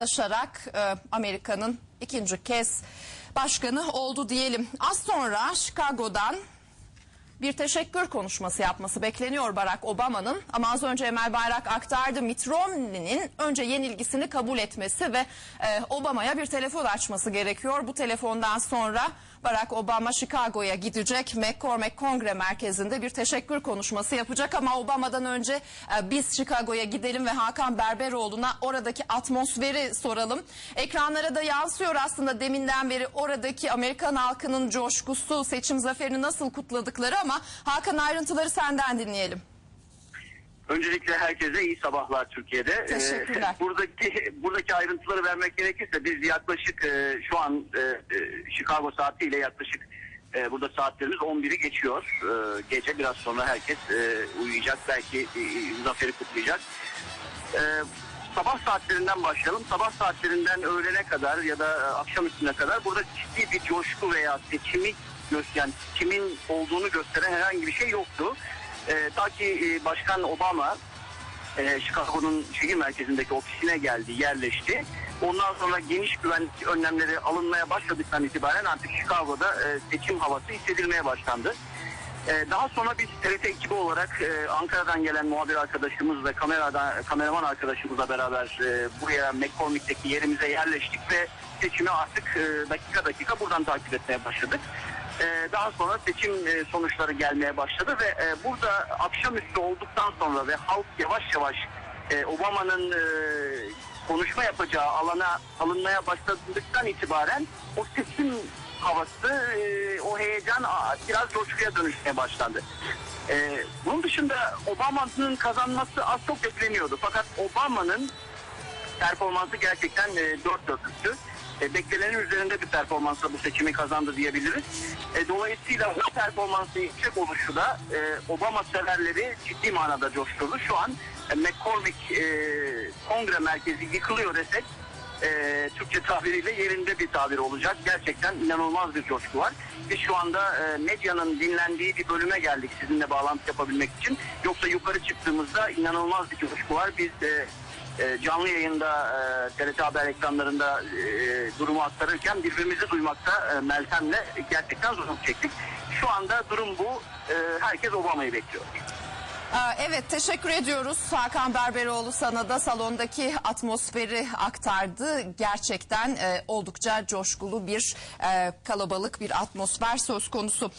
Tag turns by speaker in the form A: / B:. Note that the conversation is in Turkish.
A: Yaşarak e, Amerika'nın ikinci kez başkanı oldu diyelim. Az sonra Chicago'dan bir teşekkür konuşması yapması bekleniyor Barack Obama'nın. Ama az önce Emel Bayrak aktardı. Mitt Romney'nin önce yenilgisini kabul etmesi ve e, Obama'ya bir telefon açması gerekiyor. Bu telefondan sonra Barack Obama Chicago'ya gidecek. McCormick Kongre Merkezi'nde bir teşekkür konuşması yapacak. Ama Obama'dan önce e, biz Chicago'ya gidelim ve Hakan Berberoğlu'na oradaki atmosferi soralım. Ekranlara da yansıyor aslında deminden beri oradaki Amerikan halkının coşkusu, seçim zaferini nasıl kutladıkları ama Hakan ayrıntıları senden dinleyelim.
B: Öncelikle herkese iyi sabahlar Türkiye'de.
A: Teşekkürler.
B: Ee, buradaki buradaki ayrıntıları vermek gerekirse biz yaklaşık e, şu an e, e, Chicago saatiyle yaklaşık e, burada saatlerimiz 11'i geçiyor. E, gece biraz sonra herkes e, uyuyacak belki e, zaferi kutlayacak. E, sabah saatlerinden başlayalım. Sabah saatlerinden öğlene kadar ya da e, akşam üstüne kadar burada ciddi bir coşku veya seçimi gösteren, kimin olduğunu gösteren herhangi bir şey yoktu. E, ta ki e, Başkan Obama e, Chicago'nun şehir merkezindeki ofisine geldi, yerleşti. Ondan sonra geniş güvenlik önlemleri alınmaya başladıktan itibaren artık Chicago'da e, seçim havası hissedilmeye başlandı. E, daha sonra biz TRT ekibi olarak e, Ankara'dan gelen muhabir arkadaşımız ve kameradan, kameraman arkadaşımızla beraber e, buraya McCormick'teki yerimize yerleştik ve seçimi artık e, dakika dakika buradan takip etmeye başladık. E, daha sonra seçim e, sonuçları gelmeye başladı ve e, burada akşamüstü olduktan sonra ve halk yavaş yavaş e, Obama'nın e, konuşma yapacağı alana alınmaya başladıktan itibaren o seçim havası, e, o heyecan biraz coşkuya dönüşmeye başladı. E, bunun dışında Obama'nın kazanması az çok bekleniyordu. Fakat Obama'nın performansı gerçekten e, dört dörtlüktü. E, beklenenin üzerinde bir performansla bu seçimi kazandı diyebiliriz. E, dolayısıyla bu performansı yüksek oluşu da e, Obama severleri ciddi manada coşturdu. Şu an e, McCormick e, Kongre Merkezi yıkılıyor desek e, Türkçe tabiriyle yerinde bir tabir olacak. Gerçekten inanılmaz bir coşku var. Biz şu anda e, medyanın dinlendiği bir bölüme geldik sizinle bağlantı yapabilmek için. Yoksa yukarı çıktığımızda inanılmaz bir coşku var. Biz e, e, canlı yayında e, TRT Haber ekranlarında e, durumu aktarırken birbirimizi duymakta e, Meltem'le gerçekten zorluk çektik. Şu anda durum bu. E, herkes Obama'yı bekliyor.
A: Evet teşekkür ediyoruz Hakan Berberoğlu sana da salondaki atmosferi aktardı. Gerçekten e, oldukça coşkulu bir e, kalabalık bir atmosfer söz konusu.